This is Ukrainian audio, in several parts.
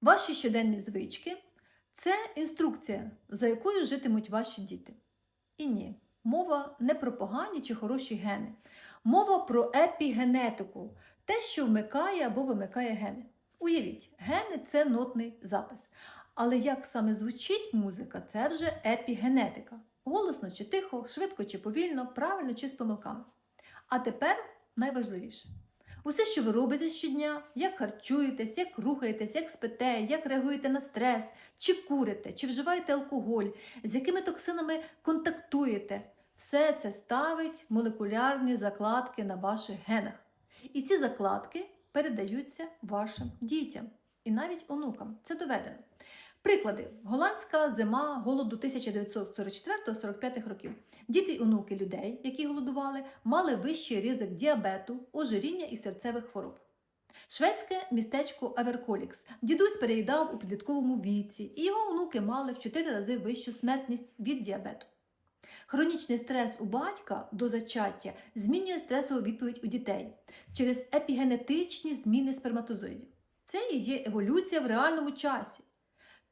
Ваші щоденні звички це інструкція, за якою житимуть ваші діти. І ні, мова не про погані чи хороші гени. Мова про епігенетику, те, що вмикає або вимикає гени. Уявіть, гени це нотний запис. Але як саме звучить музика, це вже епігенетика. Голосно чи тихо, швидко чи повільно, правильно чи з помилками. А тепер найважливіше. Усе, що ви робите щодня, як харчуєтесь, як рухаєтесь, як спите, як реагуєте на стрес, чи курите, чи вживаєте алкоголь, з якими токсинами контактуєте, все це ставить молекулярні закладки на ваших генах. І ці закладки передаються вашим дітям і навіть онукам. Це доведено. Приклади: голландська зима голоду 1944-45 років. Діти й онуки людей, які голодували, мали вищий ризик діабету, ожиріння і серцевих хвороб. Шведське містечко Аверколікс. Дідусь переїдав у підлітковому віці, і його онуки мали в 4 рази вищу смертність від діабету. Хронічний стрес у батька до зачаття змінює стресову відповідь у дітей через епігенетичні зміни сперматозоїдів. Це і є еволюція в реальному часі.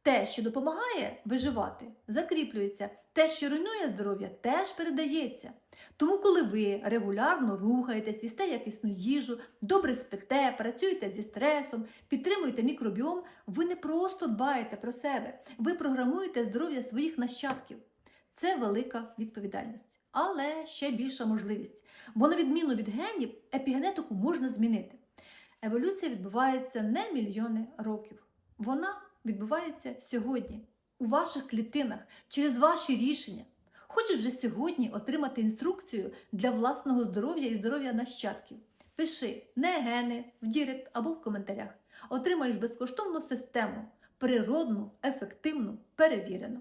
Те, що допомагає виживати, закріплюється. Те, що руйнує здоров'я, теж передається. Тому, коли ви регулярно рухаєтесь, їсте якісну їжу, добре спите, працюєте зі стресом, підтримуєте мікробіом, ви не просто дбаєте про себе, ви програмуєте здоров'я своїх нащадків. Це велика відповідальність, але ще більша можливість. Бо, на відміну від генів, епігенетику можна змінити. Еволюція відбувається не мільйони років. Вона відбувається сьогодні, у ваших клітинах, через ваші рішення. Хочу вже сьогодні отримати інструкцію для власного здоров'я і здоров'я нащадків. Пиши не гени в Дірект або в коментарях. Отримаєш безкоштовну систему, природну, ефективну, перевірену.